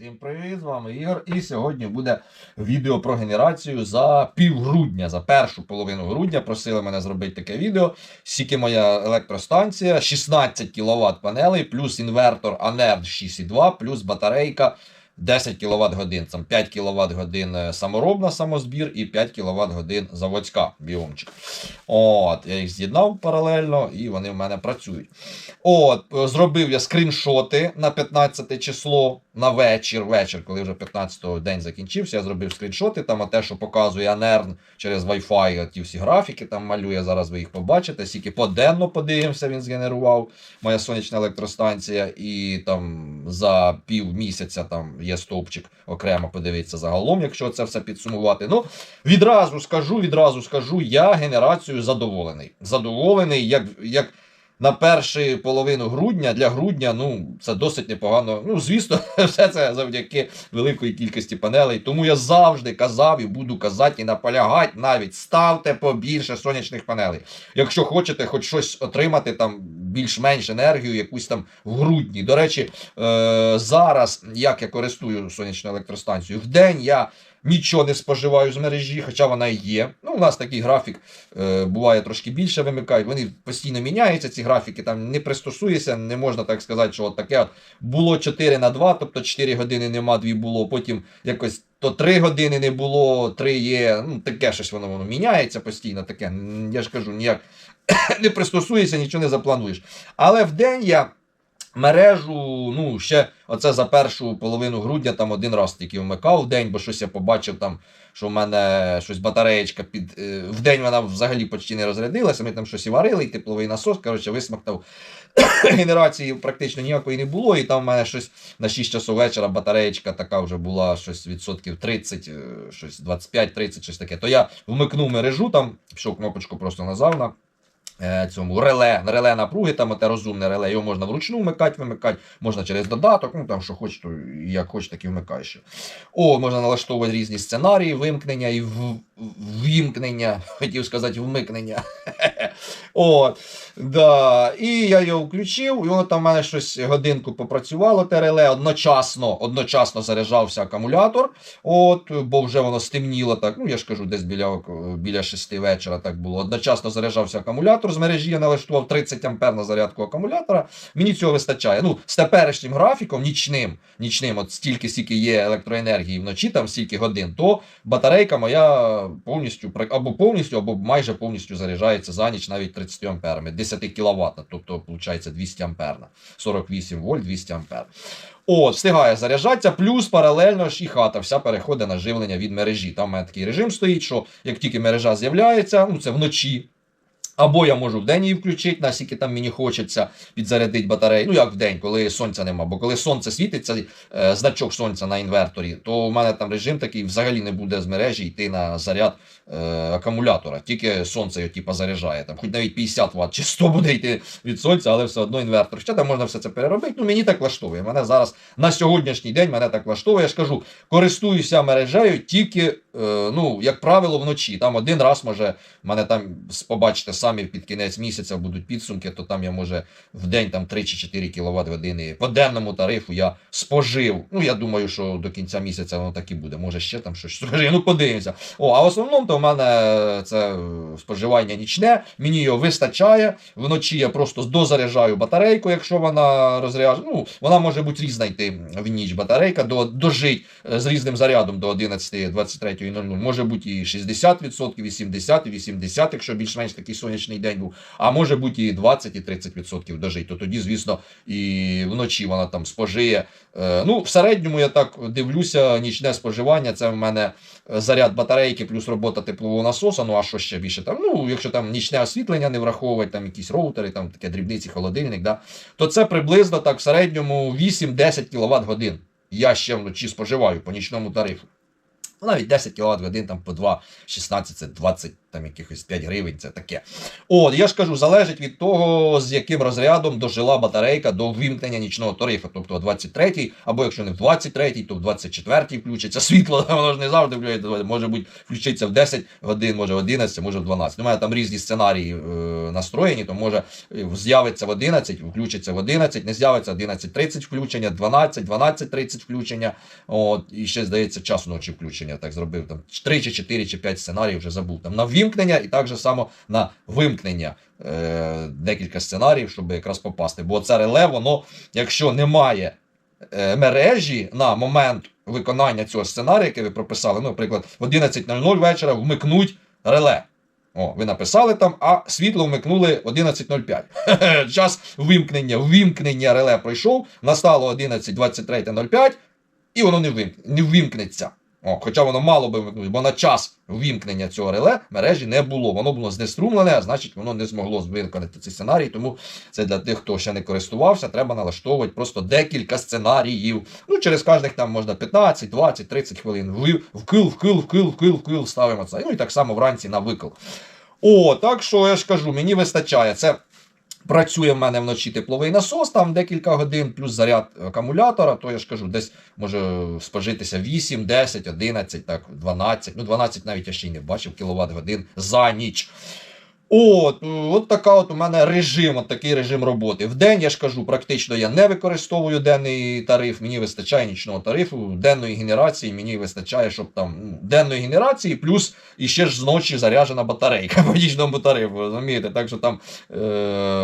Всім привіт, з вами Ігор. І сьогодні буде відео про генерацію за півгрудня, за першу половину грудня. Просили мене зробити таке відео. Скільки моя електростанція, 16 кВт панелей, плюс інвертор Anerd 6,2, плюс батарейка 10 кВт годин. Там 5 кВт годин е, саморобна самозбір і 5 кВт годин заводська біомчик. От, я їх з'єднав паралельно і вони в мене працюють. От, е, зробив я скріншоти на 15 число на вечір, вечір, коли вже 15-го день закінчився, я зробив скріншоти. Там те, що показує Анерн через Wi-Fi, ті всі графіки там малює. Зараз ви їх побачите. Скільки поденно подивимося, він згенерував моя сонячна електростанція, і там за пів місяця там є стовпчик окремо подивитися загалом, якщо це все підсумувати. Ну, відразу скажу, відразу скажу, я генерацією задоволений. Задоволений, як. як на першу половину грудня для грудня, ну це досить непогано. Ну, звісно, все це завдяки великої кількості панелей. Тому я завжди казав і буду казати і наполягати навіть ставте побільше сонячних панелей. Якщо хочете хоч щось отримати там більш-менш енергію, якусь там в грудні. До речі, е- зараз як я користую сонячною електростанцією, в день я. Нічого не споживаю з мережі, хоча вона і є. Ну, у нас такий графік е, буває трошки більше вимикають. Вони постійно міняються, ці графіки, там не пристосуєшся, не можна так сказати, що от таке от було 4 на 2, тобто 4 години нема, 2 було, потім якось то 3 години не було, 3 є. Ну, таке щось воно воно міняється постійно. таке. Я ж кажу, ніяк не пристосуєшся, нічого не заплануєш. Але в день я. Мережу, ну, ще оце за першу половину грудня там один раз тільки вмикав в день, бо щось я побачив там, що в мене щось батареєчка під. е, В день вона взагалі почти не розрядилася. Ми там щось і варили, і тепловий насос, коротше, висмактав. Генерації практично ніякої не було, і там в мене щось на 6 часов вечора батареєчка така вже була щось відсотків 30, е, щось 25-30, щось таке. То я вмикнув мережу, там пішов кнопочку просто назав на цьому реле, реле напруги, там те розумне реле, його можна вручну вмикати, вимикати, можна через додаток, ну там що хоч, то як хоч, так і вмикаєш. О, можна налаштовувати різні сценарії, вимкнення і в, вимкнення, хотів сказати, вмикнення. От, да. І я його включив, і воно там в мене щось годинку попрацювало те реле, одночасно, одночасно заряджався акумулятор, от, бо вже воно стемніло так, ну я ж кажу, десь біля, біля 6 вечора так було. Одночасно заряджався акумулятор з мережі, я налаштував 30 ампер на зарядку акумулятора. Мені цього вистачає. Ну, з теперішнім графіком, нічним, нічним, от стільки, скільки є електроенергії вночі, там стільки годин, то батарейка моя повністю або повністю, або майже повністю заряджається за ніч навіть 30 амперами, 10 кВт, тобто виходить 200 амперна, 48 вольт, 200 ампер. От, встигає заряджатися, плюс паралельно ж і хата вся переходить на живлення від мережі. Там у мене такий режим стоїть, що як тільки мережа з'являється, ну це вночі. Або я можу вдень її включити, наскільки там мені хочеться підзарядити батарею. Ну як вдень, коли сонця нема. Бо коли сонце світиться, е, значок сонця на інверторі, то у мене там режим такий взагалі не буде з мережі йти на заряд е, акумулятора. Тільки сонце його типу, заряджає. Там, хоч навіть 50 Вт чи 100 буде йти від сонця, але все одно інвертор. Ще там можна все це переробити. Ну мені так влаштовує. Мене зараз на сьогоднішній день мене так влаштовує. Я ж кажу, користуюся мережею тільки, ну, як правило, вночі. Там один раз може мене там побачите самі під кінець місяця будуть підсумки, то там я може в день там 3 чи 4 кВт години по денному тарифу я спожив. Ну я думаю, що до кінця місяця воно так і буде. Може ще там щось спожив. Ну подивимося. О, а в основному то в мене це е, споживання нічне. Мені його вистачає. Вночі я просто дозаряджаю батарейку, якщо вона розряджена. Ну вона може бути різна йти в ніч батарейка, до, дожить е, з різним зарядом до 11.23.00. Може бути і 60%, і 70, і 80, якщо більш-менш такий сонячний день був. А може бути і 20, і 30% дожить. То тоді, звісно, і вночі вона там спожиє. Е, Ну, в середньому я так дивлюся, нічне споживання. Це в мене е, заряд батарейки плюс робота теплового насоса. Ну а що ще більше там? Ну, якщо там нічне освітлення не враховувати, там якісь роутери, там таке дрібниці, холодильник, да, то це приблизно так в середньому 8-10 кВт годин. Я ще вночі споживаю по нічному тарифу. Ну, навіть 10 кВт годин там по 2,16 це 20 там якихось 5 гривень, це таке. От, я ж кажу, залежить від того, з яким розрядом дожила батарейка до вимкнення нічного тарифу. Тобто о 23-й, або якщо не в 23-й, то в 24-й включиться світло, воно ж не завжди включається, може бути включиться в 10 годин, може в 11, може в 12. У мене там різні сценарії е, настроєні, то може е, з'явиться в 11, включиться в 11, не з'явиться 11.30 включення, 12, 12.30 включення. От, і ще, здається, час ночі включення. Так зробив там 3 чи 4 чи 5 сценаріїв вже забув. Там на вімкнення і так же само на вимкнення. Е, декілька сценаріїв, щоб якраз попасти. Бо це реле, воно, якщо немає е, мережі на момент виконання цього сценарію, який ви прописали, ну, наприклад, в 11.00 вечора вмикнуть реле. О, ви написали там, а світло вмикнули 11.05. Час вимкнення, вимкнення реле пройшов, настало 11.23.05, і воно не вимкнеться. О, хоча воно мало би вимкнути, бо на час вимкнення цього реле мережі не було. Воно було знеструмлене, а значить воно не змогло виконати цей сценарій. Тому це для тих, хто ще не користувався, треба налаштовувати просто декілька сценаріїв. Ну, через кожних там можна 15, 20, 30 хвилин. Ви- Вкил, вкил, вкил, вкил, вкил, ставимо це. Ну і так само вранці на викил. О, так що я ж кажу, мені вистачає. Це Працює в мене вночі тепловий насос, там декілька годин, плюс заряд акумулятора, то я ж кажу, десь може спожитися 8, 10, 11, так, 12, ну 12 навіть я ще й не бачив кіловат годин за ніч. От, от така от у мене режим, от такий режим роботи. В день я ж кажу, практично я не використовую денний тариф, мені вистачає нічного тарифу, денної генерації мені вистачає, щоб там ну, денної генерації, плюс і ще ж зночі заряджена батарейка по нічному тарифу. Розумієте? Так що там е,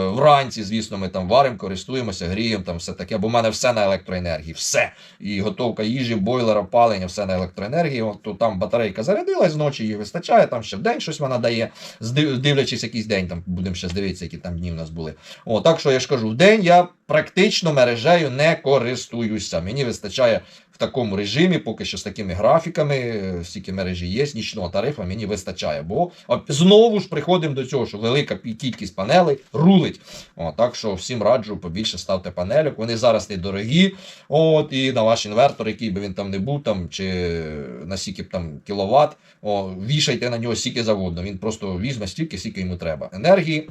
вранці, звісно, ми там варимо, користуємося, гріємо, там все таке, бо в мене все на електроенергії, все. І готовка їжі, бойлер, опалення, все на електроенергії. От, то там батарейка зарядилась зночі, її вистачає, там ще в день щось вона дає, здив- дивлячись якийсь день, там будемо ще дивитися, які там дні в нас були. О, так що я ж кажу, в день я практично мережею не користуюся. Мені вистачає в такому режимі, поки що з такими графіками, стільки мережі є, нічного тарифу мені вистачає. Бо знову ж приходимо до цього, що велика кількість панелей рулить. О, так що всім раджу побільше ставте панельок. Вони зараз недорогі. От, і на ваш інвертор, який би він там не був, там, чи на скільки б там кіловат, о, вішайте на нього стільки завгодно. Він просто візьме стільки, скільки йому треба. Енергії.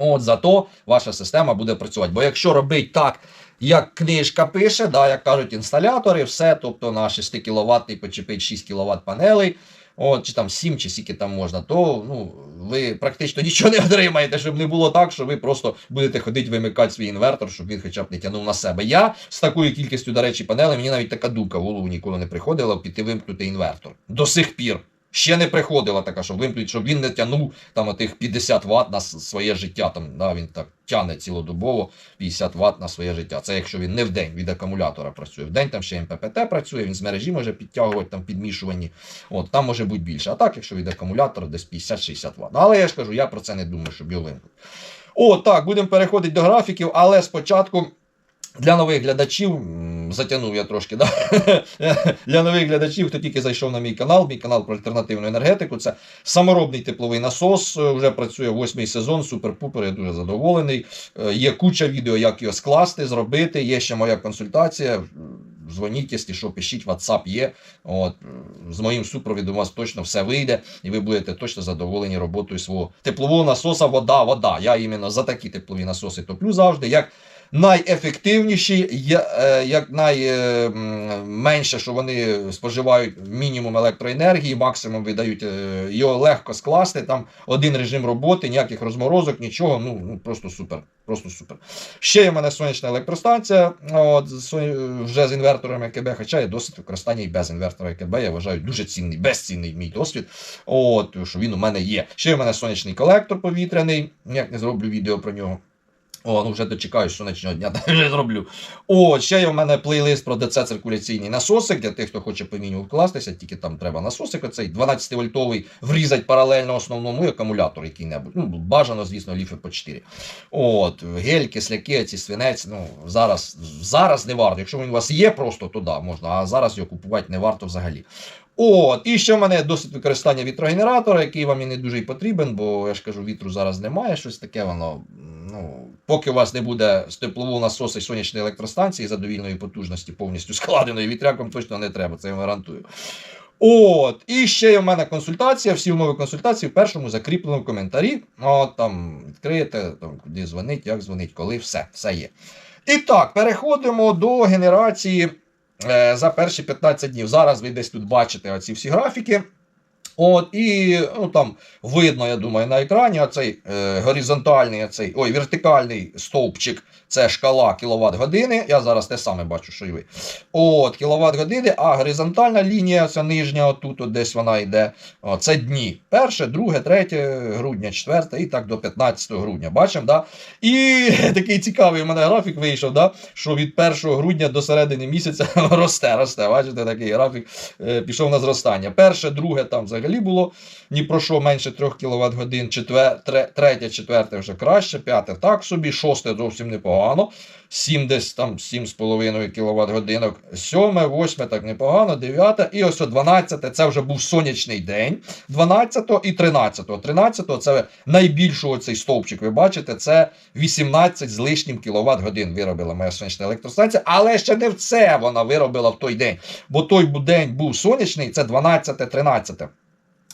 От зато ваша система буде працювати. Бо якщо робить так, як книжка пише, да, як кажуть інсталятори, все, тобто на 6 кВт почепить 6 кВт панелей, от, чи там 7, чи скільки там можна, то ну, ви практично нічого не отримаєте, щоб не було так, що ви просто будете ходити вимикати свій інвертор, щоб він хоча б не тягнув на себе. Я з такою кількістю, до речі, панелей, мені навіть така думка в голову ніколи не приходила піти вимкнути інвертор. До сих пір. Ще не приходила така, щоб вимкнути, щоб він не тягнув там отих 50 Вт на своє життя. Там, да, він так тягне цілодобово 50 Вт на своє життя. Це якщо він не в день від акумулятора працює. В день там ще МППТ працює, він з мережі може підтягувати там підмішувані. От, там може бути більше. А так, якщо від акумулятора, десь 50-60 Вт. Ну, але я ж кажу, я про це не думаю, щоб його вимкнути. О, так, будемо переходити до графіків, але спочатку. Для нових глядачів затягнув я трошки, да? для нових глядачів, хто тільки зайшов на мій канал, мій канал про альтернативну енергетику. Це саморобний тепловий насос. е, Вже працює восьмий сезон, супер-пупер, я дуже задоволений. Е, Є куча відео, як його скласти, зробити. Є ще моя консультація. Дзвоніть, якщо що, пишіть, WhatsApp є. От, з моїм супровідом у вас точно все вийде, і ви будете точно задоволені роботою свого теплового насоса. Вода, вода. Я іменно за такі теплові насоси топлю завжди. Як найефективніші, е, як найменше, що вони споживають мінімум електроенергії, максимум видають е, його легко скласти. Там один режим роботи, ніяких розморозок, нічого. Ну, ну просто супер. Просто супер. Ще є в мене сонячна електростанція, от, вже з інвертором ЕКБ, хоча є досвід використання і без інвертора ЕКБ. Я вважаю дуже цінний, безцінний мій досвід. От, що він у мене є. Ще в мене сонячний колектор повітряний. Ніяк не зроблю відео про нього. О, ну вже дочекаюсь сонячного дня, вже зроблю. О, ще є в мене плейлист про ДЦ циркуляційний насосик для тих, хто хоче по мінімуму вкластися, тільки там треба насосик оцей 12-вольтовий, врізати паралельно основному і акумулятор який-небудь. Ну, бажано, звісно, ліфи по 4. От, гель, кисляки, ці свинець, ну, зараз, зараз не варто. Якщо він у вас є просто, то да, можна, а зараз його купувати не варто взагалі. От, і ще в мене досить використання вітрогенератора, який вам і не дуже й потрібен, бо я ж кажу, вітру зараз немає, щось таке воно. Ну, поки у вас не буде з теплового насосу і сонячної електростанції задовільної потужності, повністю складеної вітряком точно не треба, це я вам гарантую. От, і ще є в мене консультація, всі умови консультації в першому закріпленому коментарі. От там відкриєте, там, куди дзвонить, як дзвонить, коли, все, все є. І так, переходимо до генерації е, за перші 15 днів. Зараз ви десь тут бачите оці всі графіки. От, і ну, там видно, я думаю, на екрані оцей е, горизонтальний, оцей, ой, вертикальний стовпчик це шкала кіловат години. Я зараз те саме бачу, що і ви. От, кіловат години, а горизонтальна лінія, ця нижня, отут от десь вона йде. О, це дні. Перше, друге, третє грудня, четверте і так до 15 грудня. Бачимо, да? І такий цікавий у мене графік вийшов, да? що від 1 грудня до середини місяця росте, росте. Бачите, такий графік е, пішов на зростання. Перше, друге там взагалі було ні про що менше 3 кВт годин, третє, четверте вже краще, п'яте так собі, шосте зовсім непогано. 7 десь там 7,5 кВт годинок, сьоме, восьме так непогано, дев'яте, і ось о 12 це вже був сонячний день. 12 і 13. 13 це найбільший оцей стовпчик. Ви бачите, це 18 з лишнім кВт годин виробила моя сонячна електростанція, але ще не в це вона виробила в той день. Бо той день був сонячний, це 12-13.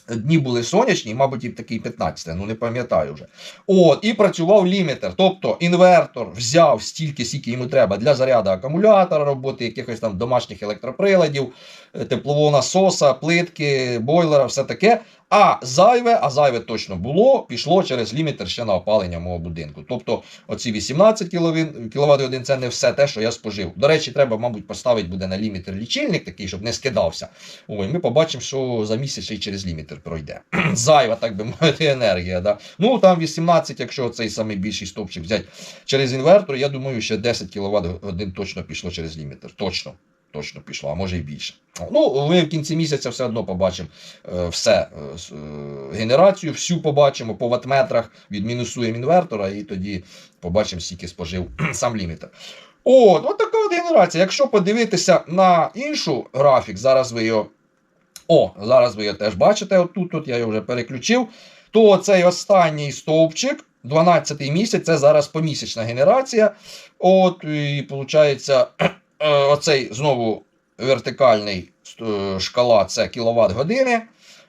Дні були сонячні, мабуть, і такий 15, ну не пам'ятаю вже. От, і працював лімітер. Тобто інвертор взяв стільки, скільки йому треба для заряду акумулятора, роботи якихось там домашніх електроприладів, е, теплового насоса, плитки, бойлера, все таке. А зайве, а зайве точно було, пішло через лімітер ще на опалення мого будинку. Тобто оці 18 кВт годин це не все те, що я спожив. До речі, треба, мабуть, поставити буде на лімітер лічильник такий, щоб не скидався. Ой, ми побачимо, що за місяць ще й через лімітер пройде. Зайва, так би мовити, енергія. Да? Ну там 18, якщо цей самий більший стовпчик взяти через інвертор, я думаю, ще 10 кВт годин точно пішло через лімітер. Точно. Точно пішло, а може і більше. Ну, ми в кінці місяця все одно побачимо е, все. е, е, генерацію, всю побачимо по ватметрах, відмінусуємо інвертора, і тоді побачимо, скільки спожив сам лімітер. От, от така от генерація. Якщо подивитися на іншу графік, зараз ви його. О, зараз ви його теж бачите. Отут тут я його вже переключив. То цей останній стовпчик, 12-й місяць, це зараз помісячна генерація. От, і виходить, оцей знову вертикальний е, шкала це кіловат години.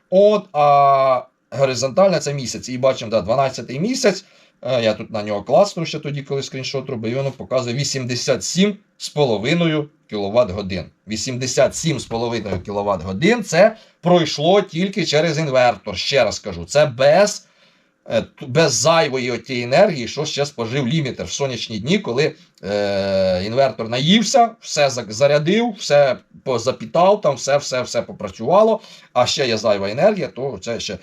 От, а горизонтальна це місяць. І бачимо, да, 12 місяць. Е, Я тут на нього класнув ще тоді, коли скріншот робив, і воно показує 87,5 кВт годин. 87,5 кВт годин це пройшло тільки через інвертор. Ще раз кажу, це без, е, без зайвої тієї енергії, що ще спожив лімітер в сонячні дні, коли е, інвертор наївся, все зарядив, все позапітав, там все, все, все попрацювало, а ще є зайва енергія, то це ще.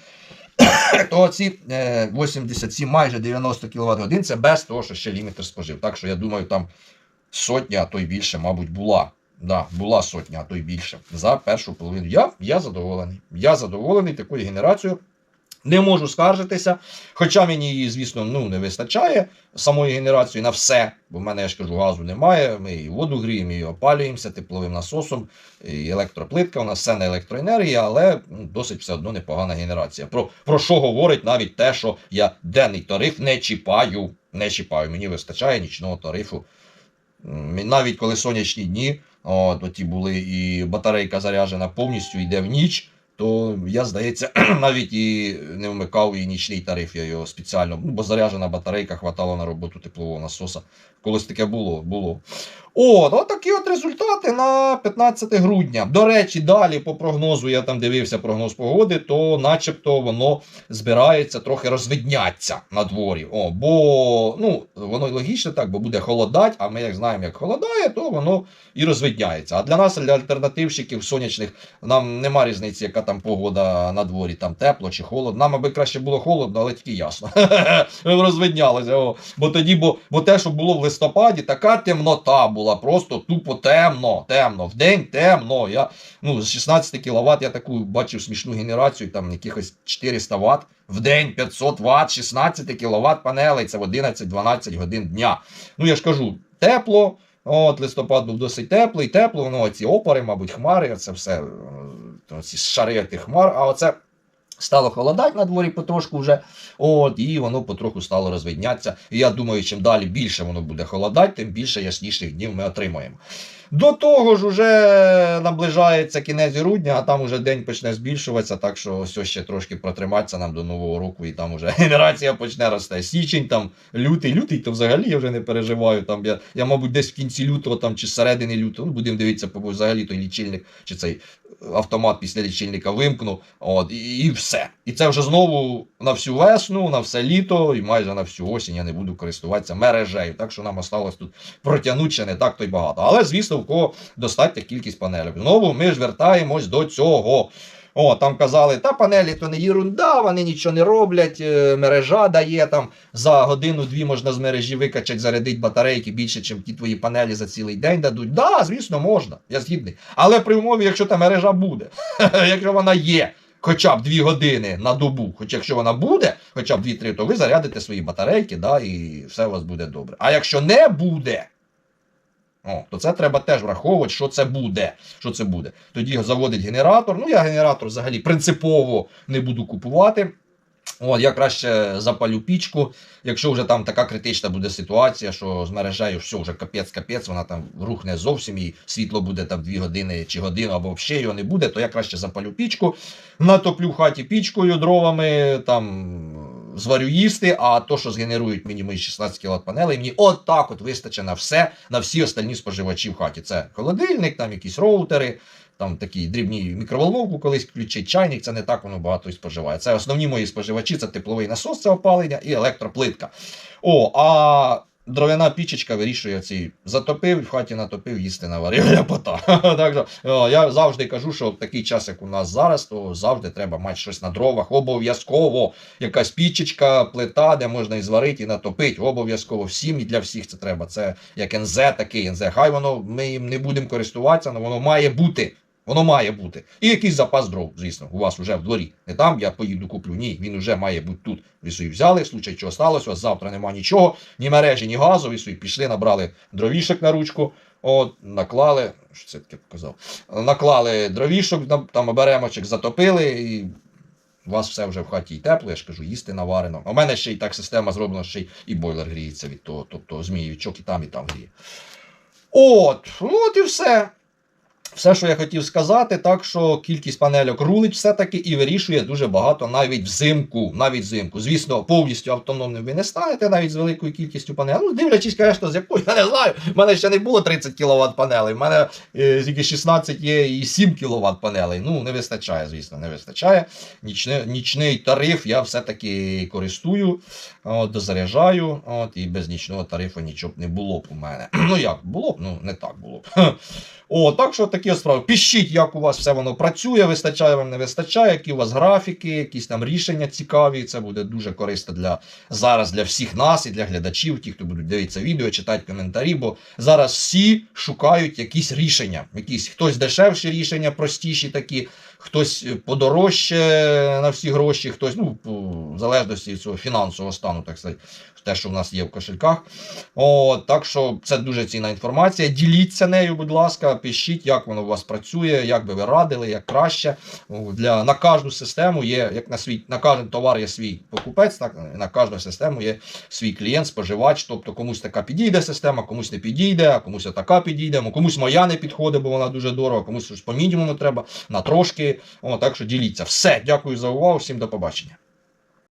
То ці е, 87, майже 90 кВт годин це без того, що ще лімітер спожив. Так що я думаю, там сотня, а то й більше, мабуть, була. Да, була сотня, а то й більше. За першу половину. Я, я задоволений. Я задоволений такою генерацією. Не можу скаржитися, хоча мені її, звісно, ну, не вистачає самої генерації на все, бо в мене, я ж кажу, газу немає. Ми і воду гріємо, і опалюємося тепловим насосом, і електроплитка, у нас все на електроенергія, але ну, досить все одно непогана генерація. Про, про що говорить навіть те, що я денний тариф не чіпаю. Не чіпаю, мені вистачає нічного тарифу. Навіть коли сонячні дні, от, оті були і батарейка заряджена повністю йде в ніч, то я, здається, навіть і не вмикав і нічний тариф, я його спеціально, ну, бо заряджена батарейка хватало на роботу теплового насоса. Колись таке було. було. От, от такі от результати на 15 грудня. До речі, далі по прогнозу, я там дивився прогноз погоди, то начебто воно збирається трохи розвидняться на дворі. О, бо ну, воно логічно так, бо буде холодать, а ми як знаємо, як холодає, то воно і розвидняється. А для нас, для альтернативщиків сонячних, нам нема різниці, яка там погода на дворі, там тепло чи холодно. Нам аби краще було холодно, але тільки ясно. Розвиднялося. Бо тоді, бо те, що було в листопаді, така темнота була, просто тупо темно, темно. Вдень темно. Я, ну, з 16 кВт я таку бачив смішну генерацію, там якихось 400 Вт. В день 500 Вт, 16 кВт панелей, це в 11-12 годин дня. Ну я ж кажу, тепло. От листопад був досить теплий, тепло, ну ці опори, мабуть, хмари, це все, е, ці шари тих хмар, а оце стало холодати на дворі потрошку вже, от, і воно потроху стало розвиднятися. І я думаю, чим далі більше воно буде холодати, тим більше ясніших днів ми отримаємо. До того ж, уже наближається кінець грудня, а там уже день почне збільшуватися, так що ось ще трошки протриматися нам до нового року, і там уже генерація почне рости. Січень, там лютий, лютий, то взагалі я вже не переживаю. Там я, я мабуть, десь в кінці лютого там чи середини лютого, ну будемо дивитися, бо взагалі той лічильник чи цей автомат після лічильника вимкну. От, і, і все. І це вже знову на всю весну, на все літо і майже на всю осінь я не буду користуватися мережею. Так що нам осталось тут протягнути ще не так то й багато. Але, звісно, в кого достатня кількість панелів. Знову ми ж вертаємось до цього. О, там казали, та панелі то не єрунда, вони нічого не роблять, е, мережа дає там за годину-дві можна з мережі викачати, зарядити батарейки більше, ніж ті твої панелі за цілий день дадуть. Да, звісно, можна, я згідний. Але при умові, якщо та мережа буде, якщо вона є. Хоча б 2 години на добу, хоч якщо вона буде, хоча б 2-3, то ви зарядите свої батарейки, да, і все у вас буде добре. А якщо не буде, о, то це треба теж враховувати, що це буде. Що це буде. Тоді заводить генератор. Ну, я генератор взагалі принципово не буду купувати. От, я краще запалю пічку, якщо вже там така критична буде ситуація, що з мережею все вже капець-капець, вона там рухне зовсім і світло буде там 2 години чи годину, або взагалі його не буде, то я краще запалю пічку, натоплю в хаті пічкою, дровами, там зварю їсти, а то, що згенерують мені мої 16 кВт панелей, мені от так от вистачить на все, на всі остальні споживачі в хаті. Це холодильник, там якісь роутери, там такі дрібні мікроволновку колись включить, чайник, це не так воно багато і споживає. Це основні мої споживачі, це тепловий насос, це опалення і електроплитка. О, а дров'яна пічечка вирішує ці затопив, в хаті натопив, їсти наварив ляпота. так що я завжди кажу, що в такий час, як у нас зараз, то завжди треба мати щось на дровах. Обов'язково якась пічечка, плита, де можна і зварити, і натопити. Обов'язково всім і для всіх це треба. Це як НЗ такий НЗ. Хай воно ми їм не будемо користуватися, але воно має бути. Воно має бути. І якийсь запас дров, звісно, у вас вже в дворі. Не там я поїду куплю. Ні, він вже має бути тут. Ви собі взяли, случай чого сталося, у вас завтра нема нічого, ні мережі, ні газу. Ви собі пішли, набрали дровішок на ручку, от, наклали. Що це таке показав? Наклали дровішок, там оберемочок затопили і. У вас все вже в хаті і тепло, я ж кажу, їсти наварено. У мене ще й так система зроблена, що й і бойлер гріється від того, тобто зміючок і там, і там гріє. От, от і все. Все, що я хотів сказати, так що кількість панельок рулить все-таки і вирішує дуже багато навіть взимку. Навіть взимку. Звісно, повністю автономним ви не станете навіть з великою кількістю панелей. Ну, дивлячись, звісно, з якою, я не знаю. У мене ще не було 30 кВт панелей. У мене е, тільки 16 є і 7 кВт панелей. Ну, не вистачає, звісно, не вистачає. Нічний, нічний тариф я все-таки користую, от, дозаряджаю, от, і без нічного тарифу нічого б не було б у мене. Ну як, було б, ну не так було б. О, так що такі справи. Пишіть, як у вас все воно працює, вистачає вам, не вистачає, які у вас графіки, якісь там рішення цікаві. Це буде дуже корисно для зараз для всіх нас і для глядачів, ті, хто будуть дивитися відео, читати коментарі. Бо зараз всі шукають якісь рішення. Якісь хтось дешевші рішення, простіші такі, хтось подорожче на всі гроші, хтось, ну, в залежності від цього фінансового стану, так сказати, те, що в нас є в кошельках. О, так що це дуже цінна інформація. Діліться нею, будь ласка, пишіть, як воно у вас працює, як би ви радили, як краще. Для, на кожну систему є, як на свій, на кожен товар є свій покупець, так, на кожну систему є свій клієнт, споживач. Тобто комусь така підійде система, комусь не підійде, а комусь така підійде, комусь моя не підходить, бо вона дуже дорога, комусь по мінімуму треба, на трошки. О, так що діліться. Все, дякую за увагу, всім до побачення.